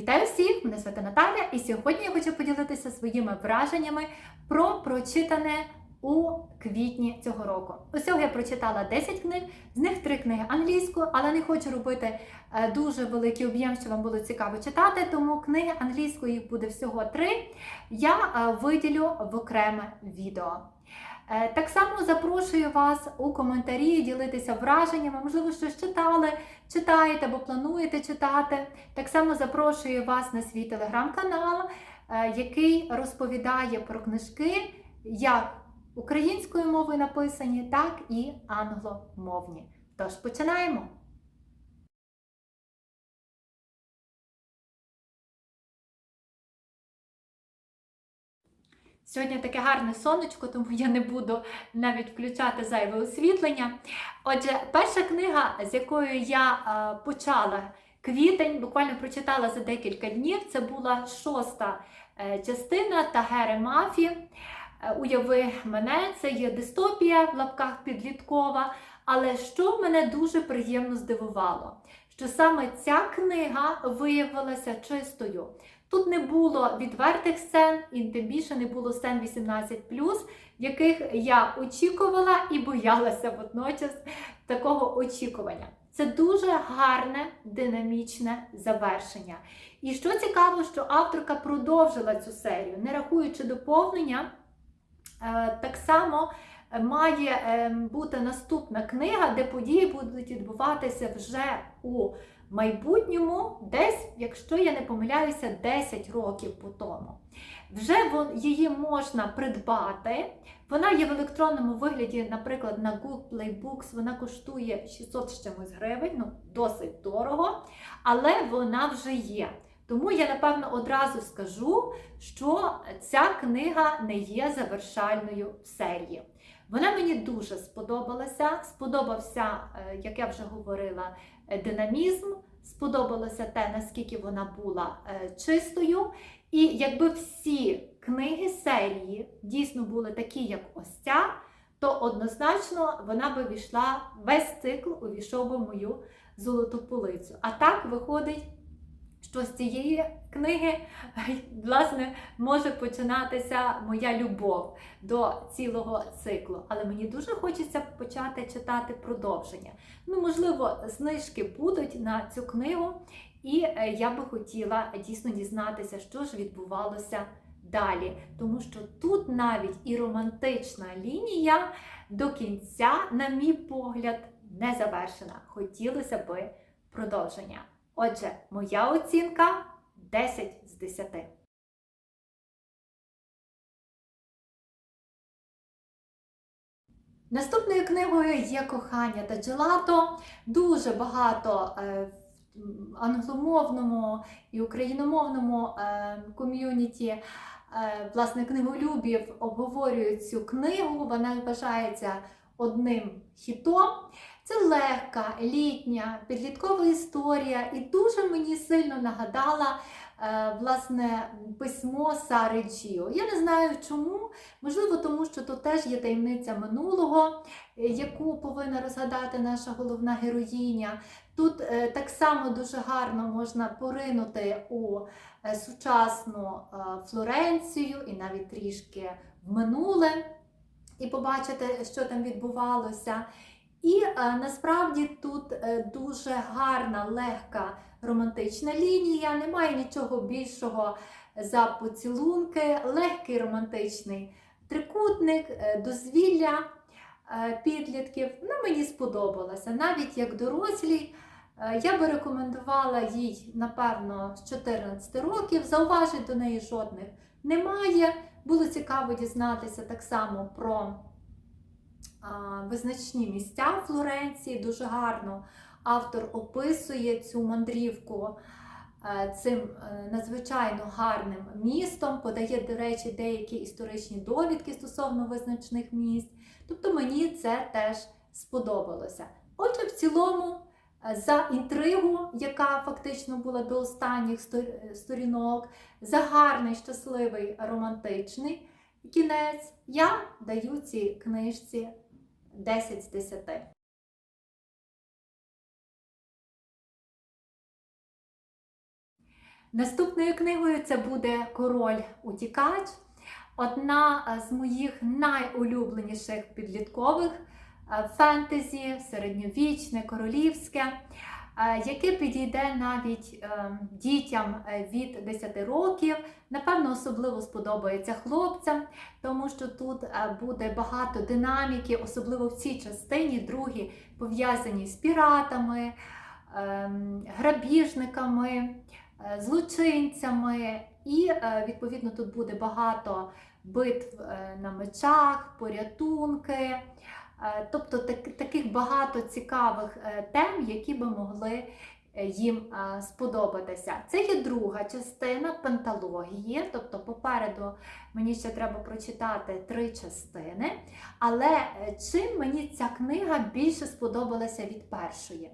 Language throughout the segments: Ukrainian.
Вітаю всіх! Мене звати Наталя, і сьогодні я хочу поділитися своїми враженнями про прочитане у квітні цього року. Усього я прочитала 10 книг, з них 3 книги англійською, але не хочу робити е, дуже великий об'єм, щоб вам було цікаво читати. Тому книги англійської їх буде всього 3. Я е, виділю в окреме відео. Е, Так само запрошую вас у коментарі ділитися враженнями, можливо, щось читали, читаєте або плануєте читати. Так само запрошую вас на свій телеграм-канал, е, який розповідає про книжки як українською мовою написані, так і англомовні. Тож починаємо! Сьогодні таке гарне сонечко, тому я не буду навіть включати зайве освітлення. Отже, перша книга, з якою я е, почала квітень, буквально прочитала за декілька днів, це була шоста е, частина Тагери Мафі. Е, Уяви мене, це є дистопія в лапках підліткова. Але що мене дуже приємно здивувало, що саме ця книга виявилася чистою. Тут не було відвертих сцен, і тим більше не було сцен 18, яких я очікувала і боялася водночас такого очікування. Це дуже гарне динамічне завершення. І що цікаво, що авторка продовжила цю серію, не рахуючи доповнення, е, так само має е, бути наступна книга, де події будуть відбуватися вже у майбутньому, десь, якщо я не помиляюся, 10 років по тому. Вже її можна придбати. Вона є в електронному вигляді, наприклад, на Google Play Books, вона коштує 600 з чимось гривень, ну досить дорого, але вона вже є. Тому я, напевно, одразу скажу, що ця книга не є завершальною в серії. Вона мені дуже сподобалася. Сподобався, як я вже говорила, динамізм, сподобалося те, наскільки вона була чистою. І якби всі книги серії дійсно були такі, як ось ця, то однозначно вона би війшла, весь цикл увійшов би мою золоту полицю. А так виходить що з цієї книги власне може починатися моя любов до цілого циклу. Але мені дуже хочеться почати читати продовження. Ну, можливо, знижки будуть на цю книгу, і я би хотіла дійсно дізнатися, що ж відбувалося далі. Тому що тут навіть і романтична лінія до кінця, на мій погляд, не завершена. Хотілося би продовження. Отже, моя оцінка 10 з 10. Наступною книгою є кохання та джелато. Дуже багато е, в англомовному і україномовному е, ком'юніті е, власне книголюбів обговорюють цю книгу. Вона вважається одним хітом. Це легка, літня, підліткова історія, і дуже мені сильно нагадала е, власне письмо Сари Джіо. Я не знаю чому, можливо, тому що тут теж є таємниця минулого, е, яку повинна розгадати наша головна героїня. Тут е, так само дуже гарно можна поринути у сучасну Флоренцію і навіть трішки в минуле, і побачити, що там відбувалося. І е, насправді тут е, дуже гарна, легка романтична лінія, немає нічого більшого за поцілунки, легкий романтичний трикутник, е, дозвілля підлітків. Ну, Мені сподобалося. Навіть як дорослій, я би рекомендувала їй, напевно, з 14 років. Зауважень до неї жодних немає. Було цікаво дізнатися так само про визначні місця Флоренції. Дуже гарно автор описує цю мандрівку е, цим е, надзвичайно гарним містом, подає, до речі, деякі історичні довідки стосовно визначних місць. Тобто мені це теж сподобалося. Отже, в цілому. За інтригу, яка фактично була до останніх сторінок, за гарний, щасливий, романтичний кінець, я даю цій книжці 10 з 10. Наступною книгою це буде Король Утікач, одна з моїх найулюбленіших підліткових фентезі, середньовічне, королівське, е, яке підійде навіть е, дітям е, від 10 років. Напевно, особливо сподобається хлопцям, тому що тут е, буде багато динаміки, особливо в цій частині, другі пов'язані з піратами, ем, грабіжниками, е, злочинцями. І е, відповідно тут буде багато битв е, на мечах, порятунки. Е, Тобто так- таких багато цікавих е, тем, які би могли е, їм сподобатися. Це є друга частина пенталогії, тобто попереду мені ще треба прочитати три частини. Але чим мені ця книга більше сподобалася від першої?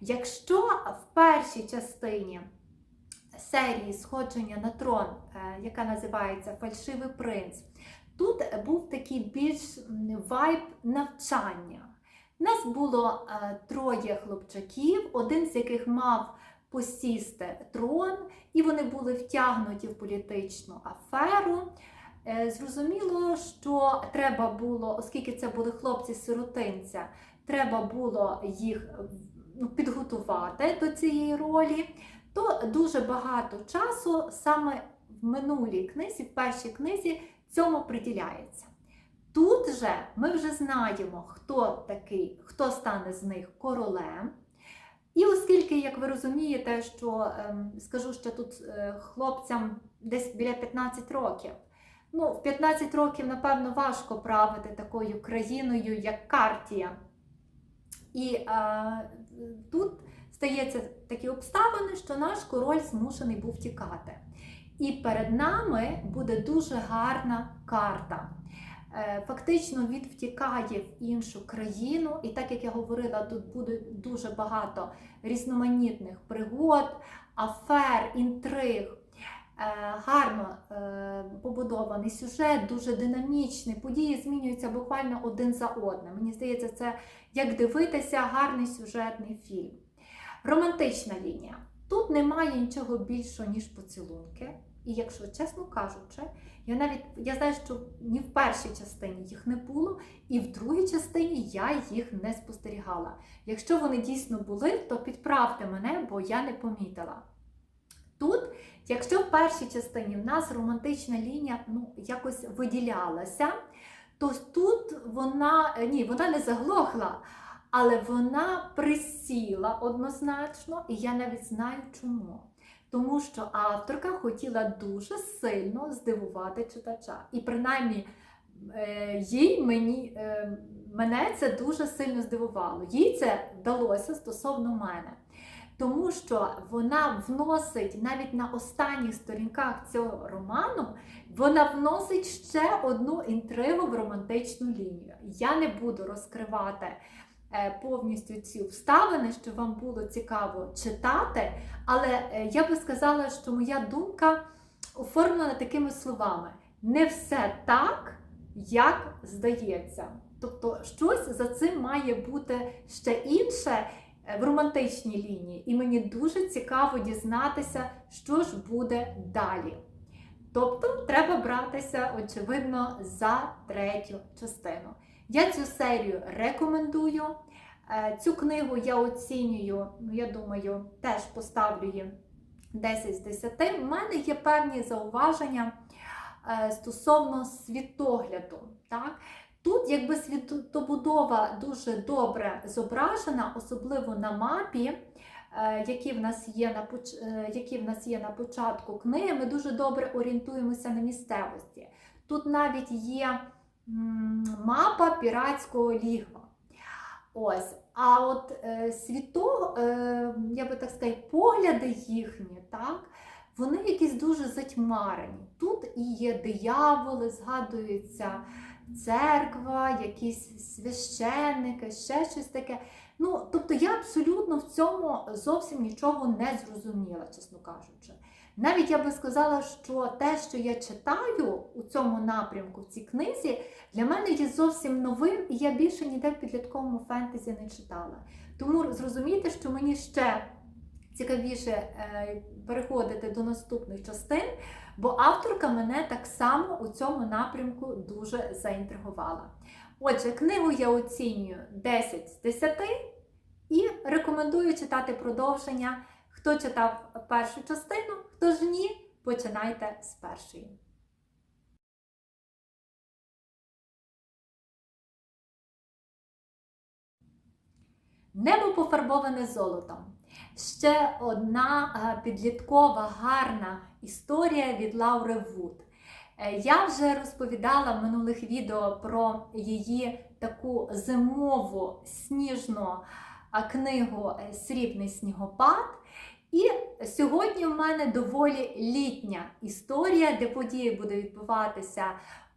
Якщо в першій частині серії Сходження на трон, яка називається Фальшивий принц, тут був такий більш вайб навчання. Нас було е, троє хлопчаків, один з яких мав посісти трон, і вони були втягнуті в політичну аферу. Е, Зрозуміло, що треба було, оскільки це були хлопці-сиротинця, треба було їх ну, підготувати до цієї ролі, то дуже багато часу саме в минулій книзі, в першій книзі, цьому приділяється. Тут же ми вже знаємо, хто такий, хто стане з них королем. І оскільки, як ви розумієте, що ем, скажу, що тут е, хлопцям десь біля 15 років. Ну, в 15 років, напевно, важко правити такою країною, як Картія. І е, тут стається такі обставини, що наш король змушений був тікати. І перед нами буде дуже гарна карта. Е, Фактично він втікає в іншу країну, і так як я говорила, тут буде дуже багато різноманітних пригод, афер, інтриг. Е, Гарно е, побудований сюжет, дуже динамічний. Події змінюються буквально один за одним. Мені здається, це як дивитися гарний сюжетний фільм. Романтична лінія. Тут немає нічого більшого, ніж поцілунки. І якщо чесно кажучи, я навіть я знаю, що ні в першій частині їх не було, і в другій частині я їх не спостерігала. Якщо вони дійсно були, то підправте мене, бо я не помітила. Тут, якщо в першій частині в нас романтична лінія ну, якось виділялася, то тут вона ні, вона не заглохла, але вона присіла однозначно, і я навіть знаю чому. Тому що авторка хотіла дуже сильно здивувати читача. І принаймні е, їй мені, е, мене це дуже сильно здивувало. Їй це вдалося стосовно мене. Тому що вона вносить навіть на останніх сторінках цього роману, вона вносить ще одну інтригу в романтичну лінію. Я не буду розкривати повністю ці обставини, щоб вам було цікаво читати, але е, я би сказала, що моя думка оформлена такими словами: не все так, як здається. Тобто, щось за цим має бути ще інше е, в романтичній лінії, і мені дуже цікаво дізнатися, що ж буде далі. Тобто, треба братися, очевидно, за третю частину. Я цю серію рекомендую. Е, Цю книгу я оцінюю, ну я думаю, теж поставлю їй 10 з 10. У мене є певні зауваження е, стосовно світогляду. Так? Тут, якби світобудова дуже добре зображена, особливо на мапі, е, які в нас є на, поч- які в нас є на початку книги, ми дуже добре орієнтуємося на місцевості. Тут навіть є мапа піратського лігва. Ось, а от е, світо, е, я би так сказати, погляди їхні, так, вони якісь дуже затьмарені. Тут і є дияволи, згадується церква, якісь священники, ще щось таке. Ну, тобто я абсолютно в цьому зовсім нічого не зрозуміла, чесно кажучи. Навіть я би сказала, що те, що я читаю у цьому напрямку в цій книзі, для мене є зовсім новим, і я більше ніде в підлітковому фентезі не читала. Тому зрозумійте, що мені ще цікавіше е, переходити до наступних частин, бо авторка мене так само у цьому напрямку дуже заінтригувала. Отже, книгу я оцінюю 10 з 10 і рекомендую читати продовження. Хто читав першу частину, хто ж ні, починайте з першої. Небо пофарбоване золотом. Ще одна е, підліткова гарна історія від Лаури Вуд. Е, Я вже розповідала в минулих відео про її таку зимову сніжну книгу е, Срібний снігопад. І сьогодні в мене доволі літня історія, де події будуть відбуватися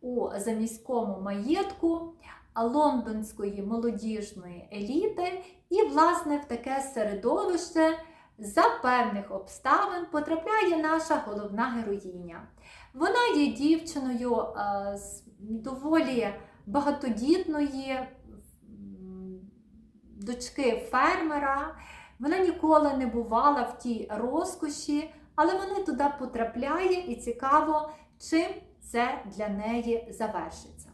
у заміському маєтку лондонської молодіжної еліти. І, власне, в таке середовище за певних обставин потрапляє наша головна героїня. Вона є дівчиною е, з доволі багатодітної дочки фермера. Вона ніколи не бувала в тій розкоші, але вона туди потрапляє і цікаво, чим це для неї завершиться.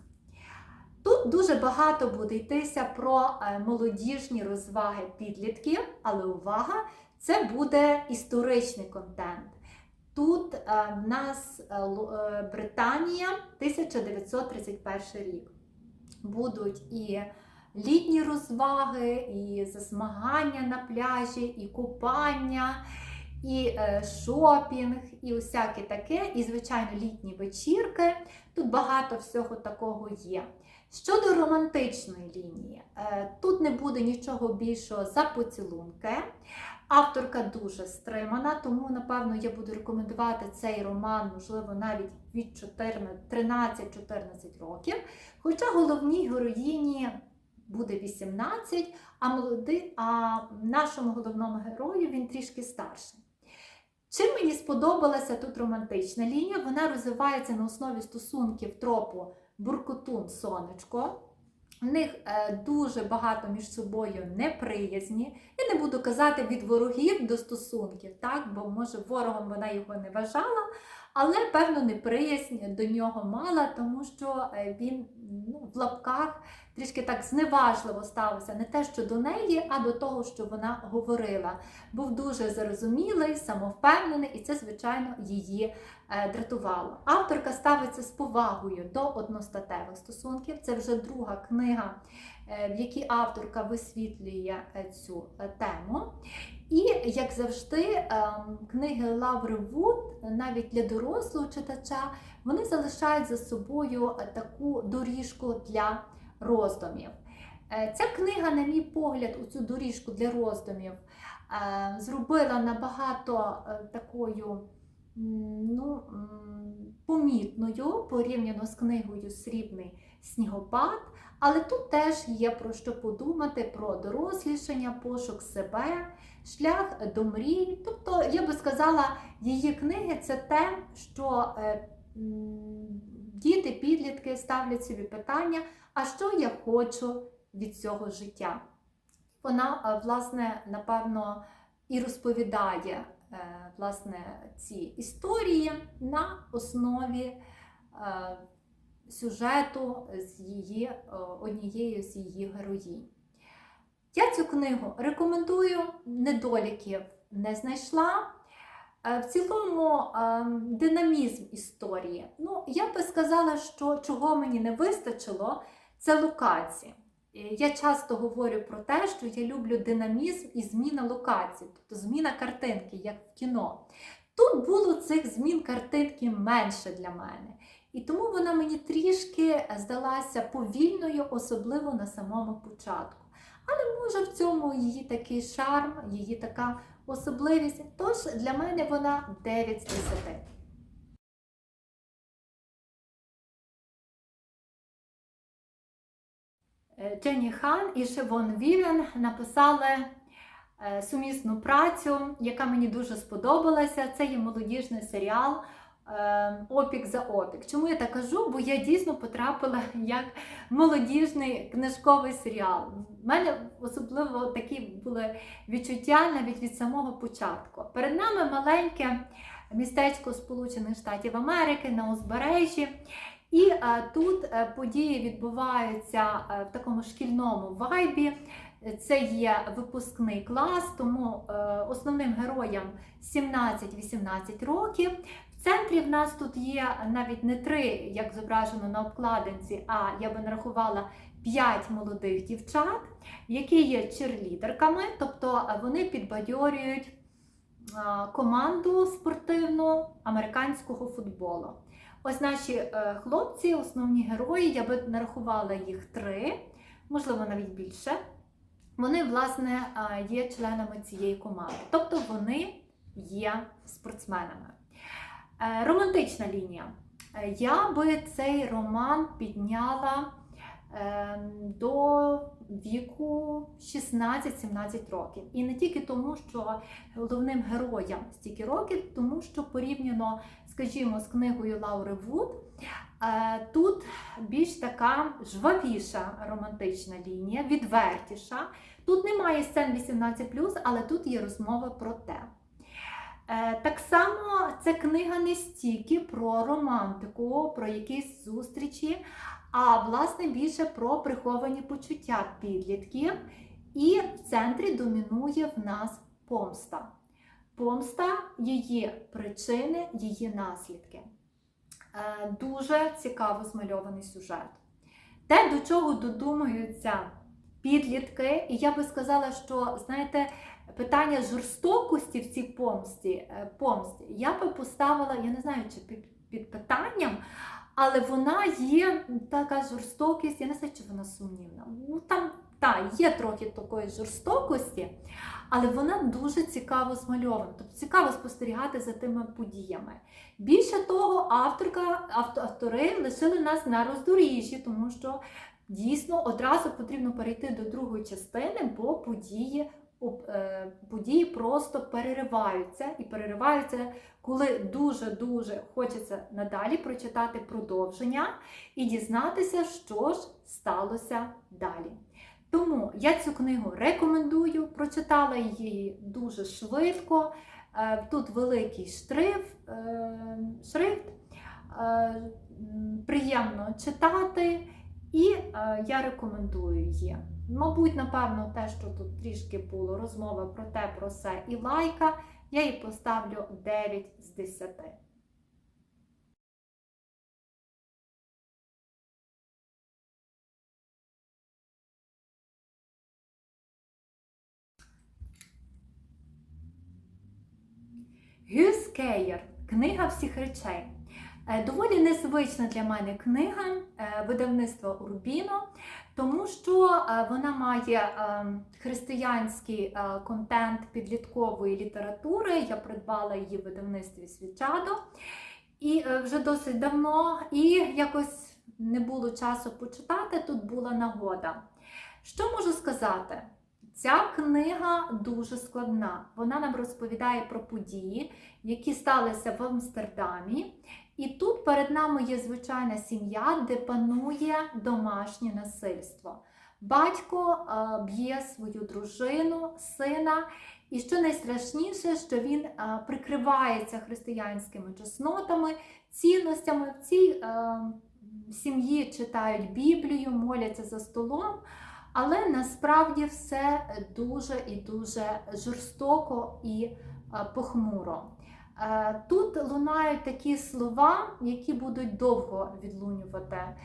Тут дуже багато буде йтися про е, молодіжні розваги підлітків, але увага, це буде історичний контент. Тут е, в нас е, Британія 1931 рік. Будуть і літні розваги, і засмагання на пляжі, і купання, і е, шопінг, і усяке таке, і, звичайно, літні вечірки. Тут багато всього такого є. Щодо романтичної лінії, е, тут не буде нічого більшого за поцілунки. Авторка дуже стримана, тому, напевно, я буду рекомендувати цей роман, можливо, навіть від 14 13-14 років. Хоча головній героїні буде 18, а, молоди, а нашому головному герою він трішки старший. Чим мені сподобалася тут романтична лінія? Вона розвивається на основі стосунків тропу Буркотун Сонечко. В них е, дуже багато між собою неприязні. Я не буду казати від ворогів до стосунків, так? бо може ворогом вона його не вважала, але певно неприязнь до нього мала, тому що е, він ну, в лапках трішки так зневажливо ставився не те, що до неї, а до того, що вона говорила. Був дуже зарозумілий, самовпевнений, і це, звичайно, її е, дратувало. Авторка ставиться з повагою до одностатевих стосунків. Це вже друга книга, в якій авторка висвітлює е, цю е, тему. І, як завжди, ем, книги Лаври Вуд, навіть для дорослого читача, вони залишають за собою е, таку доріжку для роздумів. Е, Ця книга, на мій погляд, у цю доріжку для роздумів е, зробила набагато е, такою ну, помітною порівняно з книгою Срібний снігопад. Але тут теж є про що подумати про дорослішання, пошук себе, шлях до мрій. Тобто, я би сказала, її книги це те, що е, діти, підлітки ставлять собі питання, а що я хочу від цього життя. Вона, е, власне, напевно, і розповідає е, власне, ці історії на основі сюжету з її, е, однією з її героїнь. Я цю книгу рекомендую, недоліків не знайшла. Е, В цілому е, динамізм історії. Ну, я би сказала, що чого мені не вистачило, це локації. Я часто говорю про те, що я люблю динамізм і зміна локацій, тобто зміна картинки, як в кіно. Тут було цих змін картинки менше для мене. І тому вона мені трішки здалася повільною, особливо на самому початку. Але може в цьому її такий шарм, її така особливість. Тож для мене вона 9 з 10. Е, Дженні Хан і Шевон Вівен написали е, сумісну працю, яка мені дуже сподобалася. Це є молодіжний серіал е, опік за опік. Чому я так кажу? Бо я дійсно потрапила як молодіжний книжковий серіал. У мене особливо такі були відчуття навіть від самого початку. Перед нами маленьке містечко Сполучених Штатів Америки на узбережжі. І е, тут е, події відбуваються е, в такому шкільному вайбі. Це є випускний клас, тому е, основним героям 17-18 років. Центрі в нас тут є навіть не три, як зображено на обкладинці, а я би нарахувала 5 молодих дівчат, які є черлідерками, тобто вони підбадьорюють команду спортивну американського футболу. Ось наші е, хлопці, основні герої, я би нарахувала їх три, можливо, навіть більше. Вони, власне, е, є членами цієї команди, тобто вони є спортсменами. Е, Романтична лінія. Е, Я би цей роман підняла е, до віку 16-17 років. І не тільки тому, що головним героям стільки років, тому що порівняно, скажімо, з книгою Лаури Вуд, е, тут більш така жвавіша романтична лінія, відвертіша. Тут немає сцен 18, але тут є розмова про те. Е, Так само ця книга не стільки про романтику, про якісь зустрічі, а власне більше про приховані почуття підлітків. І в центрі домінує в нас помста. Помста, її причини, її наслідки. Е, Дуже цікаво змальований сюжет. Те, до чого додумуються підлітки, і я би сказала, що, знаєте, питання жорстокості в цій помсті, е, помсті я би поставила, я не знаю, чи під, під питанням, але вона є така жорстокість, я не знаю, чи вона сумнівна. Ну там та, є трохи такої жорстокості, але вона дуже цікаво змальована. Тобто цікаво спостерігати за тими подіями. Більше того, авторка, автори лишили нас на роздоріжжі, тому що дійсно одразу потрібно перейти до другої частини, бо події події просто перериваються і перериваються, коли дуже-дуже хочеться надалі прочитати продовження і дізнатися, що ж сталося далі. Тому я цю книгу рекомендую, прочитала її дуже швидко. Е, Тут великий шрифт, е, шрифт е, приємно читати, і е, я рекомендую її. Мабуть, напевно, те, що тут трішки було розмова про те, про все і лайка, я їй поставлю 9 з 10. Гюс Кейер Книга всіх речей. Е, Доволі незвична для мене книга е, видавництва Урбіно, тому що е, вона має християнський контент підліткової літератури. Я придбала її в видавництві Свічадо і вже досить давно, і якось не було часу почитати, тут була нагода. Що можу сказати? Ця книга дуже складна. Вона нам розповідає про події, які сталися в Амстердамі. І тут перед нами є звичайна сім'я, де панує домашнє насильство. Батько б'є свою дружину, сина, і що найстрашніше, що він прикривається християнськими чеснотами, цінностями. В цій сім'ї читають Біблію, моляться за столом. Але насправді все дуже і дуже жорстоко і похмуро. Е, Тут лунають такі слова, які будуть довго відлунювати е,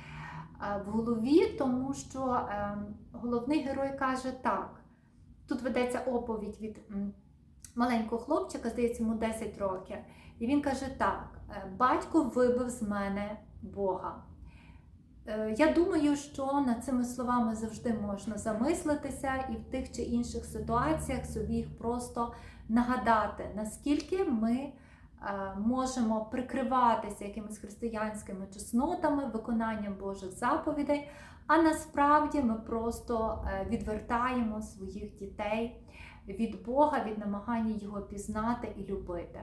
в голові, тому що е, головний герой каже так. Тут ведеться оповідь від маленького хлопчика, здається, йому 10 років. І він каже так: «Е, батько вибив з мене Бога. Я думаю, що над цими словами завжди можна замислитися і в тих чи інших ситуаціях собі їх просто нагадати, наскільки ми е, можемо прикриватися якимись християнськими чеснотами, виконанням Божих заповідей, а насправді ми просто е, відвертаємо своїх дітей від Бога, від намагання його пізнати і любити.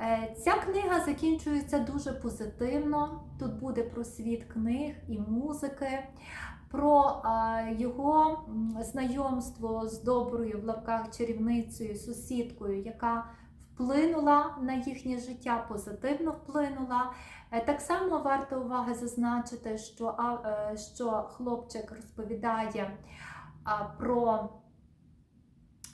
Е, Ця книга закінчується дуже позитивно. Тут буде про світ книг і музики, про його знайомство з доброю в лапках чарівницею, сусідкою, яка вплинула на їхнє життя, позитивно вплинула. Е, Так само варто уваги зазначити, що, е, що хлопчик розповідає про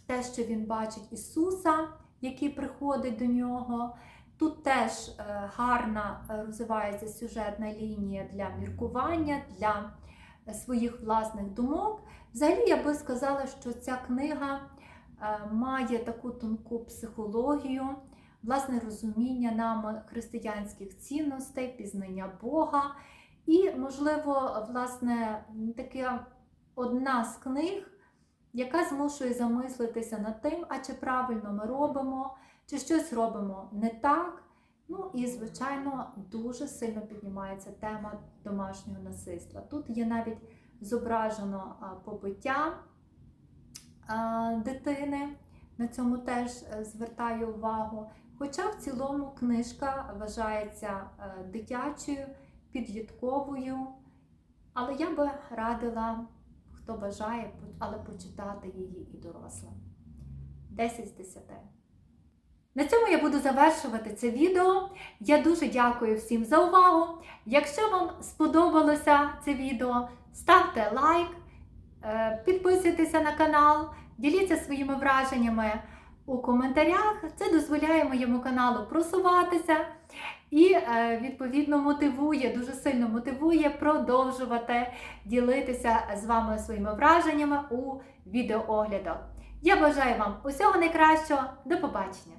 те, що він бачить Ісуса, який приходить до нього. Тут теж е, гарна розвивається сюжетна лінія для міркування, для своїх власних думок. Взагалі, я би сказала, що ця книга е, має таку тонку психологію, власне розуміння нами християнських цінностей, пізнання Бога. І, можливо, власне, така одна з книг, яка змушує замислитися над тим, а чи правильно ми робимо, чи щось робимо не так. Ну і, звичайно, дуже сильно піднімається тема домашнього насильства. Тут є навіть зображено побиття дитини, на цьому теж е, звертаю увагу. Хоча в цілому книжка вважається е, дитячою, підлітковою, але я би радила, хто бажає, але почитати її і дорослим. 10 з 10. На цьому я буду завершувати це відео. Я дуже дякую всім за увагу. Якщо вам сподобалося це відео, ставте лайк, е, підписуйтеся на канал, діліться своїми враженнями у коментарях. Це дозволяє моєму каналу просуватися і, е, відповідно, мотивує, дуже сильно мотивує продовжувати ділитися з вами своїми враженнями у відеооглядах. Я бажаю вам усього найкращого. До побачення!